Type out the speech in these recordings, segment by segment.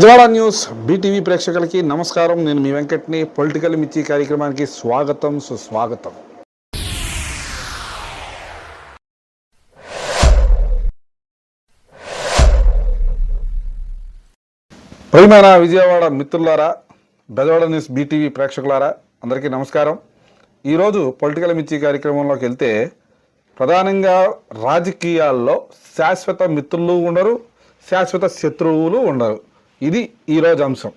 Gajawada news BTV ప్రేక్షకులకి నమస్కారం. నేను మీ వెంకట్ని. పొలిటికల్ మిర్చి కార్యక్రమానికి స్వాగతం సుస్వాగతం. ప్రియమైన విజయవాడ మిత్రులారా బెజవాడ న్యూస్ బీటీవీ ప్రేక్షకులారా అందరికీ నమస్కారం. ఈరోజు పొలిటికల్ మిర్చి కార్యక్రమంలోకి వెళ్తే ప్రధానంగా రాజకీయాల్లో శాశ్వత మిత్రులు ఉండరు శాశ్వత శత్రువులు ఉండరు. ఇది ఈరోజు అంశం.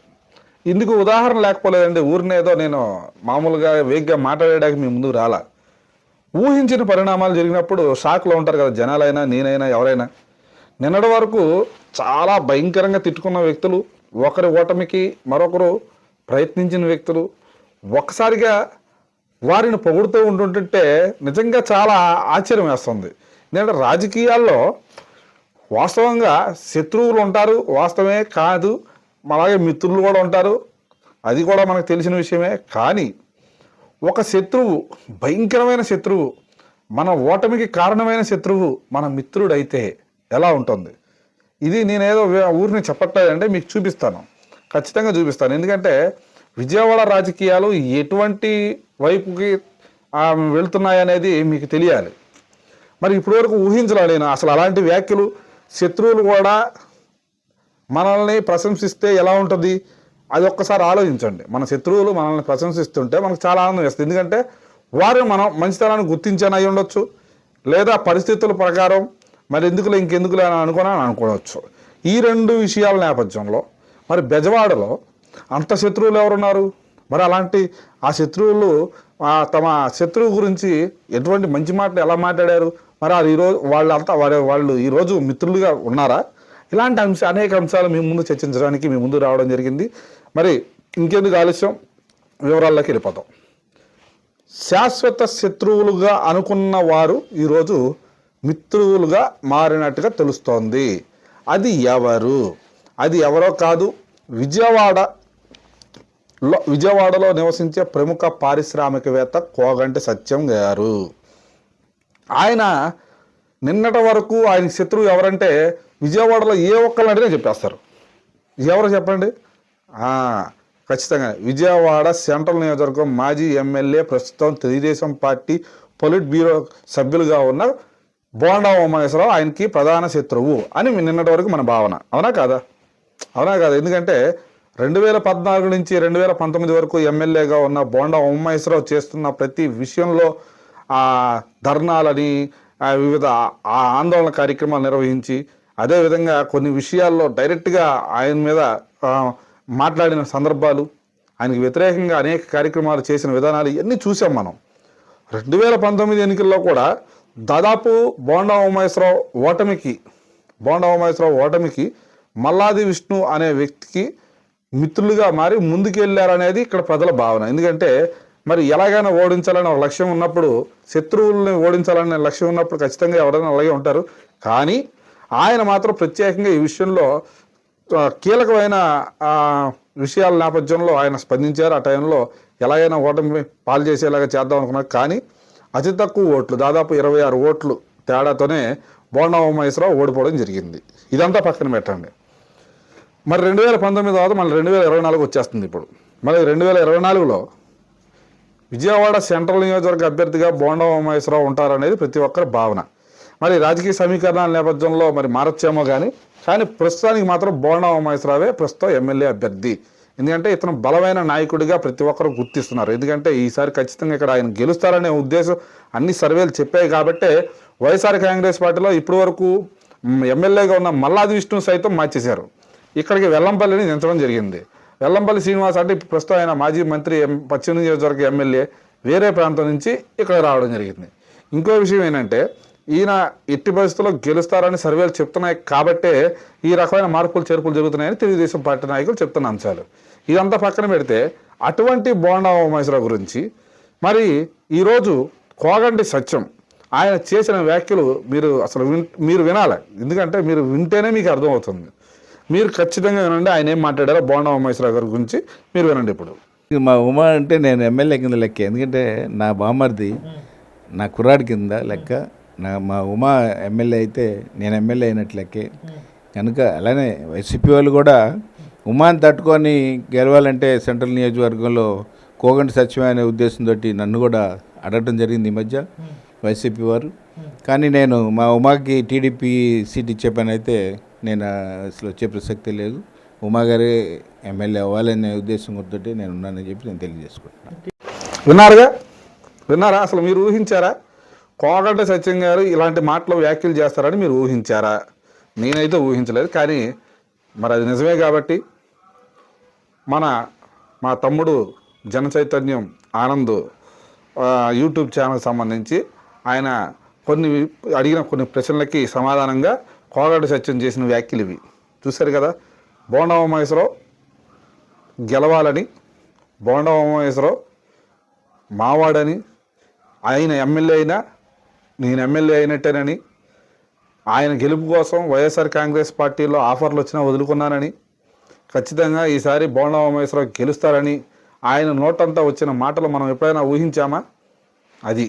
ఇందుకు ఉదాహరణ లేకపోలేదండి. ఊరినేదో నేను మామూలుగా వేగ్గా మాట్లాడడానికి మీ ముందుకు రాలా. ఊహించిన పరిణామాలు జరిగినప్పుడు షాక్లో ఉంటారు కదా జనాలైనా నేనైనా ఎవరైనా. నిన్నటి వరకు చాలా భయంకరంగా తిట్టుకున్న వ్యక్తులు ఒకరి ఓటమికి మరొకరు ప్రయత్నించిన వ్యక్తులు ఒక్కసారిగా వారిని పొగుడుతూ ఉంటుంటే నిజంగా చాలా ఆశ్చర్యం వేస్తుంది. ఎందుకంటే రాజకీయాల్లో వాస్తవంగా శత్రువులు ఉంటారు వాస్తవమే కాదు. అలాగే మిత్రులు కూడా ఉంటారు. అది కూడా మనకు తెలిసిన విషయమే. కానీ ఒక శత్రువు భయంకరమైన శత్రువు మన ఓటమికి కారణమైన శత్రువు మన మిత్రుడైతే ఎలా ఉంటుంది? ఇది నేనేదో ఊరిని చెప్పట్లేదంటే మీకు చూపిస్తాను. ఖచ్చితంగా చూపిస్తాను. ఎందుకంటే విజయవాడ రాజకీయాలు ఎటువంటి వైపుకి వెళ్తున్నాయనేది మీకు తెలియాలి. మరి ఇప్పటివరకు ఊహించలే నేను. అసలు అలాంటి వ్యాఖ్యలు శత్రువులు కూడా మనల్ని ప్రశంసిస్తే ఎలా ఉంటుంది? అది ఒక్కసారి ఆలోచించండి. మన శత్రువులు మనల్ని ప్రశంసిస్తుంటే మనకు చాలా ఆనందం వేస్తుంది. ఎందుకంటే వారు మనం మంచితనాన్ని గుర్తించని అయి ఉండొచ్చు లేదా పరిస్థితుల ప్రకారం మరి ఎందుకులే ఇంకెందుకులే అని అనుకుని అనుకోవచ్చు. ఈ రెండు విషయాల నేపథ్యంలో మరి బెజవాడలో అంత శత్రువులు ఎవరున్నారు? మరి అలాంటి ఆ శత్రువులు తమ శత్రువు గురించి ఎటువంటి మంచి మాటలు ఎలా మాట్లాడారు? మరి అది ఈరోజు వాళ్ళంతా వారి వాళ్ళు ఈరోజు మిత్రులుగా ఉన్నారా? ఇలాంటి అంశ అనేక అంశాలు మీ ముందు చర్చించడానికి మీ ముందు రావడం జరిగింది. మరి ఇంకెందుకు ఆలస్యం? వివరాల్లోకి వెళ్ళిపోతాం. శాశ్వత శత్రువులుగా అనుకున్న వారు ఈరోజు మిత్రువులుగా మారినట్టుగా తెలుస్తోంది. అది ఎవరు? అది ఎవరో కాదు విజయవాడ లో విజయవాడలో నివసించే ప్రముఖ పారిశ్రామికవేత్త కోగంటి సత్యం గారు. ఆయన నిన్నటి వరకు ఆయన శత్రువు ఎవరంటే విజయవాడలో ఏ ఒక్కరిని అడిగినా చెప్పేస్తారు. ఎవరు చెప్పండి? ఖచ్చితంగా విజయవాడ సెంట్రల్ నియోజకవర్గం మాజీ ఎమ్మెల్యే ప్రస్తుతం తెలుగుదేశం పార్టీ పొలిట్ బ్యూరో సభ్యులుగా ఉన్న బోండా ఉమేశ్వరరావు ఆయనకి ప్రధాన శత్రువు అని నిన్నటి వరకు మన భావన. అవునా కాదా? అవునా కాదు? ఎందుకంటే రెండు వేల పద్నాలుగు నుంచి రెండు వేల పంతొమ్మిది వరకు ఎమ్మెల్యేగా ఉన్న బోండా ఉమ్మేశ్వరరావు చేస్తున్న ప్రతి విషయంలో ధర్నాలని వివిధ ఆ ఆందోళన కార్యక్రమాలు నిర్వహించి అదేవిధంగా కొన్ని విషయాల్లో డైరెక్ట్గా ఆయన మీద మాట్లాడిన సందర్భాలు ఆయనకి వ్యతిరేకంగా అనేక కార్యక్రమాలు చేసిన విధానాలు ఇవన్నీ చూసాం మనం. రెండు వేల పంతొమ్మిది ఎన్నికల్లో కూడా దాదాపు బోండా ఉమేశ్వరరావు ఓటమికి బోండా ఉమేశ్వరరావు ఓటమికి మల్లాది విష్ణు అనే వ్యక్తికి మిత్రులుగా మారి ముందుకెళ్ళారనేది ఇక్కడ ప్రజల భావన. ఎందుకంటే మరి ఎలాగైనా ఓడించాలని ఒక లక్ష్యం ఉన్నప్పుడు శత్రువుల్ని ఓడించాలనే లక్ష్యం ఉన్నప్పుడు ఖచ్చితంగా ఎవరైనా అలాగే ఉంటారు. కానీ ఆయన మాత్రం ప్రత్యేకంగా ఈ విషయంలో కీలకమైన విషయాల నేపథ్యంలో ఆయన స్పందించారు. ఆ టైంలో ఎలాగైనా ఓటమి పాలు చేసేలాగా చేద్దాం అనుకున్నారు. కానీ అతి తక్కువ ఓట్లు దాదాపు ఇరవై ఆరు ఓట్లు తేడాతోనే బోండా ఉమేశ్వరరావు ఓడిపోవడం జరిగింది. ఇదంతా పక్కన పెట్టండి. మరి రెండు వేల పంతొమ్మిది తర్వాత మళ్ళీ రెండు వేల ఇరవై నాలుగు వచ్చేస్తుంది ఇప్పుడు. మరి రెండు వేల ఇరవై నాలుగులో విజయవాడ సెంట్రల్ నియోజకవర్గ అభ్యర్థిగా బోండా ఉమేశ్వరరావు ఉంటారనేది ప్రతి ఒక్కరి భావన. మరి రాజకీయ సమీకరణాల నేపథ్యంలో మరి మారచ్చేమో కానీ కానీ ప్రస్తుతానికి మాత్రం బోండా ఉమేశ్వరరావే ప్రస్తుతం ఎమ్మెల్యే అభ్యర్థి. ఎందుకంటే ఇతను బలమైన నాయకుడిగా ప్రతి ఒక్కరు గుర్తిస్తున్నారు. ఎందుకంటే ఈసారి ఖచ్చితంగా ఇక్కడ ఆయన గెలుస్తారనే ఉద్దేశం అన్ని సర్వేలు చెప్పాయి కాబట్టే వైఎస్ఆర్ కాంగ్రెస్ పార్టీలో ఇప్పటి వరకు ఎమ్మెల్యేగా ఉన్న మల్లాది విష్ణు సైతం మార్చేశారు. ఇక్కడికి వెల్లంపల్లిని దించడం జరిగింది. వెల్లంపల్లి శ్రీనివాస్ అంటే ప్రస్తుతం ఆయన మాజీ మంత్రి ఎం- పశ్చిమ నియోజకవర్గ ఎమ్మెల్యే వేరే ప్రాంతం నుంచి ఇక్కడ రావడం జరిగింది. ఇంకో విషయం ఏంటంటే ఈయన ఎట్టి పరిస్థితుల్లో గెలుస్తారని సర్వేలు చెప్తున్నాయి కాబట్టే ఈ రకమైన మార్పులు చేర్పులు జరుగుతున్నాయని తెలుగుదేశం పార్టీ నాయకులు చెప్తున్న అంశాలు. ఇదంతా పక్కన పెడితే అటువంటి బోండా ఉమేశ్వరరావు గురించి మరి ఈరోజు కోగంటి సత్యం ఆయన చేసిన వ్యాఖ్యలు మీరు అసలు విన్ మీరు వినాలి. ఎందుకంటే మీరు వింటేనే మీకు అర్థమవుతుంది. మీరు ఖచ్చితంగా వినండి ఆయన ఏం మాట్లాడారో బోండా ఉమేశ్వరరావు గారి గురించి మీరు వినండి ఇప్పుడు. మా ఉమా అంటే నేను ఎమ్మెల్యే కింద లెక్క ఎందుకంటే నా బామర్ది నా కుర్రాడి కింద లెక్క నా మా ఉమా ఎమ్మెల్యే అయితే నేను ఎమ్మెల్యే అయినట్లు లెక్కే. కనుక అలానే వైసీపీ వాళ్ళు కూడా ఉమాని తట్టుకొని గెలవాలంటే సెంట్రల్ నియోజకవర్గంలో కోగంటి సత్యమే అనే ఉద్దేశంతో నన్ను కూడా అడగటం జరిగింది ఈ మధ్య వైసీపీ వారు. కానీ నేను మా ఉమాకి టీడీపీ సీట్ ఇచ్చే పని అయితే నేను అసలు వచ్చే ప్రసక్తే లేదు. ఉమాగారే ఎమ్మెల్యే అవ్వాలనే ఉద్దేశం గుర్తుంటే నేను ఉన్నానని చెప్పి నేను తెలియజేసుకుంటున్నాను. విన్నారుగా? విన్నారా? అసలు మీరు ఊహించారా? కోగంట సత్యం గారు ఇలాంటి మాటలు వ్యాఖ్యలు చేస్తారని మీరు ఊహించారా? నేనైతే ఊహించలేదు కానీ మరి అది నిజమే కాబట్టి మన మా తమ్ముడు జన చైతన్యం ఆనంద్ యూట్యూబ్ ఛానల్ సంబంధించి ఆయన కొన్ని అడిగిన కొన్ని ప్రశ్నలకి సమాధానంగా కోగంట సత్యం చేసిన వ్యాఖ్యలు ఇవి. చూశారు కదా? బోండా ఉమేశ్వరరావు గెలవాలని బోండా ఉమేశ్వరరావు మావాడని ఆయన ఎమ్మెల్యే అయినా నేను ఎమ్మెల్యే అయినట్టేనని ఆయన గెలుపు కోసం వైఎస్ఆర్ కాంగ్రెస్ పార్టీలో ఆఫర్లు వచ్చినా వదులుకున్నానని ఖచ్చితంగా ఈసారి బోండా ఉమేశ్వరరావు గెలుస్తారని ఆయన నోటంతా వచ్చిన మాటలు మనం ఎప్పుడైనా ఊహించామా? అది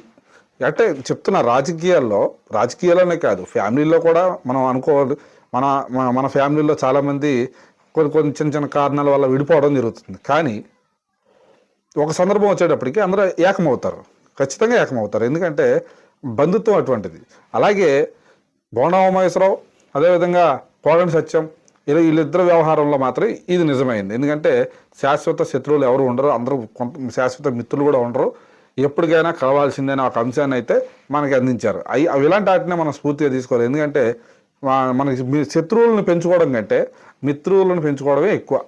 అంటే చెప్తున్న రాజకీయాల్లో రాజకీయాల్లోనే కాదు ఫ్యామిలీలో కూడా మనం అనుకోవాలి మన మన- ఫ్యామిలీలో చాలామంది కొన్ని కొన్ని చిన్న చిన్న కారణాల వల్ల విడిపోవడం జరుగుతుంది. కానీ ఒక సందర్భం వచ్చేటప్పటికి అందరూ ఏకమవుతారు. ఖచ్చితంగా ఏకమవుతారు. ఎందుకంటే బంధుత్వం అటువంటిది. అలాగే బోండా ఉమేశ్వరరావు అదేవిధంగా కోగంటి సత్యం ఇలా వీళ్ళిద్దరు వ్యవహారంలో మాత్రం ఇది నిజమైంది. ఎందుకంటే శాశ్వత శత్రువులు ఎవరు ఉండరు. అందరూ కొంత శాశ్వత మిత్రులు కూడా ఉండరు. ఎప్పటికైనా కావాల్సిందే ఒక అంశాన్ని అయితే మనకి అందించారు. అవి అవి ఇలాంటి వాటినే మనం స్ఫూర్తిగా తీసుకోవాలి. ఎందుకంటే మనకి శత్రువులను పెంచుకోవడం కంటే మిత్రువులను పెంచుకోవడమే ఎక్కువ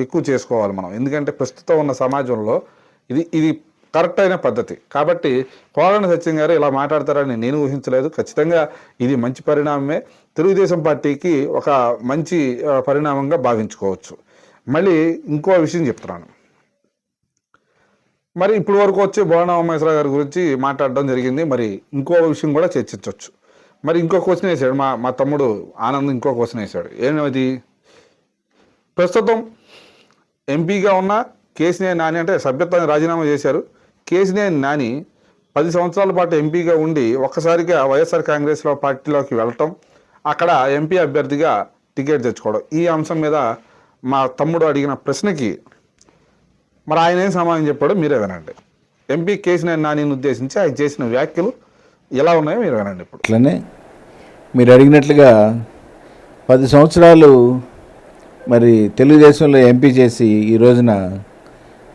ఎక్కువ చేసుకోవాలి మనం. ఎందుకంటే ప్రస్తుతం ఉన్న సమాజంలో ఇది ఇది కరెక్ట్ అయిన పద్ధతి. కాబట్టి కోరణ సత్యం గారు ఇలా మాట్లాడతారని నేను ఊహించలేదు. ఖచ్చితంగా ఇది మంచి పరిణామమే. తెలుగుదేశం పార్టీకి ఒక మంచి పరిణామంగా భావించుకోవచ్చు. మళ్ళీ ఇంకో విషయం చెప్తున్నాను. మరి ఇప్పటి వరకు వచ్చి బోనా ఉమేశ్వర గారి గురించి మాట్లాడడం జరిగింది. మరి ఇంకో విషయం కూడా చర్చించవచ్చు మరి ఇంకో క్వశ్చన్ వేసాడు మా మా తమ్ముడు ఆనంద్ ఇంకో క్వశ్చన్ వేసాడు. ఏమది? ప్రస్తుతం ఎంపీగా ఉన్న కేసినేని నాని అంటే సభ్యత్వాన్ని రాజీనామా చేశారు. కేసినేని నాని పది సంవత్సరాల పాటు ఎంపీగా ఉండి ఒక్కసారిగా వైఎస్ఆర్ కాంగ్రెస్లో పార్టీలోకి వెళ్ళటం అక్కడ ఎంపీ అభ్యర్థిగా టికెట్ తెచ్చుకోవడం. ఈ అంశం మీద మా తమ్ముడు అడిగిన ప్రశ్నకి మరి ఆయన సమాధానం చెప్పాడో మీరే వినండి. ఎంపీ కేసీఆర్ నానిని ఉద్దేశించి ఆయన చేసిన వ్యాఖ్యలు ఎలా ఉన్నాయో మీరు వినండి ఇప్పుడు. అట్లనే మీరు అడిగినట్లుగా పది సంవత్సరాలు మరి తెలుగుదేశంలో ఎంపీ చేసి ఈ రోజున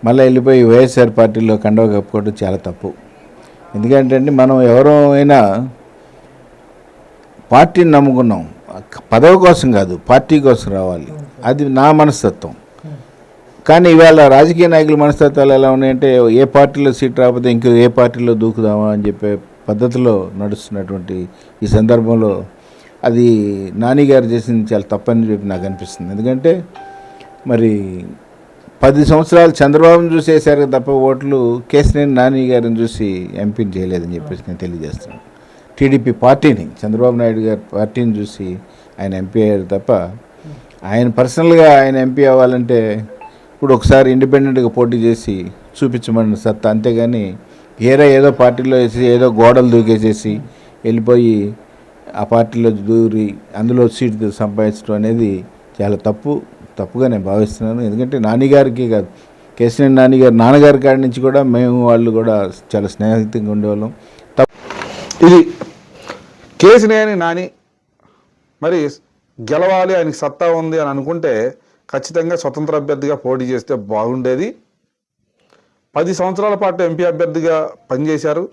మళ్ళీ వెళ్ళిపోయి వైఎస్ఆర్ పార్టీలో కండవ కప్పుకోవడం చాలా తప్పు. ఎందుకంటే అండి మనం ఎవరైనా పార్టీని నమ్ముకున్నాం. పదవి కోసం కాదు పార్టీ కోసం రావాలి. అది నా మనస్తత్వం. కానీ ఇవాళ రాజకీయ నాయకుల మనస్తత్వాలు ఎలా ఉన్నాయంటే ఏ పార్టీలో సీట్ రాకపోతే ఇంకో ఏ పార్టీలో దూకుదామా అని చెప్పే పద్ధతిలో నడుస్తున్నటువంటి ఈ సందర్భంలో అది నానిగారు చేసింది చాలా తప్పని చెప్పి నాకు అనిపిస్తుంది. ఎందుకంటే మరి పది సంవత్సరాలు చంద్రబాబును చూసి వేశారు తప్ప ఓట్లు కేసినేని నాని గారిని చూసి ఎంపీని చేయలేదని చెప్పేసి నేను తెలియజేస్తున్నాను. టీడీపీ పార్టీని చంద్రబాబు నాయుడు గారి పార్టీని చూసి ఆయన ఎంపీ అయ్యారు తప్ప ఆయన పర్సనల్గా ఆయన ఎంపీ అవ్వాలంటే ఇప్పుడు ఒకసారి ఇండిపెండెంట్గా పోటీ చేసి చూపించమని సత్తా. అంతేగాని ఏదో ఏదో పార్టీలో వేసి ఏదో గోడలు దూకేసేసి వెళ్ళిపోయి ఆ పార్టీలో దూరి అందులో సీట్ సంపాదించడం అనేది చాలా తప్పు తప్పుగా నేను భావిస్తున్నాను. ఎందుకంటే నాన్నగారికి కాదు కేసీఆర్ నాన్నగారు నాన్నగారి కాడి నుంచి కూడా మేము వాళ్ళు కూడా చాలా స్నేహితంగా ఉండేవాళ్ళం. తప్పు. ఇది కేసినేని నాని మరి గెలవాలి ఆయనకి సత్తా ఉంది అని అనుకుంటే ఖచ్చితంగా స్వతంత్ర అభ్యర్థిగా పోటీ చేస్తే బాగుండేది. పది సంవత్సరాల పాటు ఎంపీ అభ్యర్థిగా పనిచేశారు.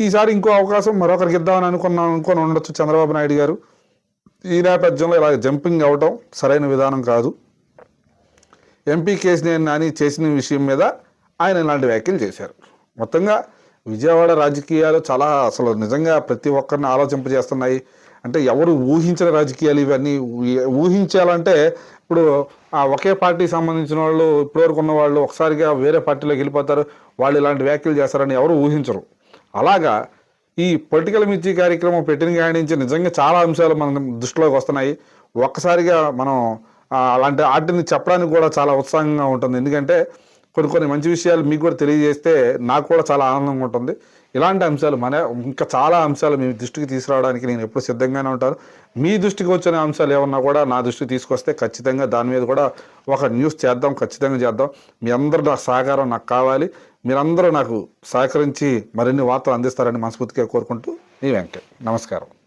ఈసారి ఇంకో అవకాశం మరొకరికి ఇద్దామని అనుకున్నాం అనుకొని ఉండొచ్చు చంద్రబాబు నాయుడు గారు. ఈ నేపథ్యంలో ఇలా జంపింగ్ అవ్వటం సరైన విధానం కాదు. ఎంపీ కేసినేని నాని చేసిన విషయం మీద ఆయన ఇలాంటి వ్యాఖ్యలు చేశారు. మొత్తంగా విజయవాడ రాజకీయాలు చాలా అసలు నిజంగా ప్రతి ఒక్కరిని ఆలోచింపజేస్తున్నాయి. అంటే ఎవరు ఊహించిన రాజకీయాలు ఇవన్నీ ఊహించాలంటే ఇప్పుడు ఆ ఒకే పార్టీకి సంబంధించిన వాళ్ళు ఇప్పటివరకు ఉన్న వాళ్ళు ఒకసారిగా వేరే పార్టీలోకి వెళ్ళిపోతారు వాళ్ళు ఇలాంటి వ్యాఖ్యలు చేస్తారని ఎవరు ఊహించరు. అలాగా ఈ పొలిటికల్ మిర్చి కార్యక్రమం పెట్టిన కాడి నుంచి నిజంగా చాలా అంశాలు మన దృష్టిలోకి వస్తున్నాయి. ఒక్కసారిగా మనం అలాంటి వాటిని చెప్పడానికి కూడా చాలా ఉత్సాహంగా ఉంటుంది. ఎందుకంటే కొన్ని కొన్ని మంచి విషయాలు మీకు కూడా తెలియజేస్తే నాకు కూడా చాలా ఆనందంగా ఉంటుంది. ఇలాంటి అంశాలు మన ఇంకా చాలా అంశాలు మీ దృష్టికి తీసుకురావడానికి నేను ఎప్పుడు సిద్ధంగానే ఉంటాను. మీ దృష్టికి వచ్చిన అంశాలు ఏమన్నా కూడా నా దృష్టికి తీసుకొస్తే ఖచ్చితంగా దాని మీద కూడా ఒక న్యూస్ చేద్దాం ఖచ్చితంగా చేద్దాం. మీ అందరూ నాకు సహకారం నాకు కావాలి. మీరందరూ నాకు సహకరించి మరిన్ని వార్తలు అందిస్తారని మనస్ఫూర్తిగా కోరుకుంటూ మీ వెంకట్. నమస్కారం.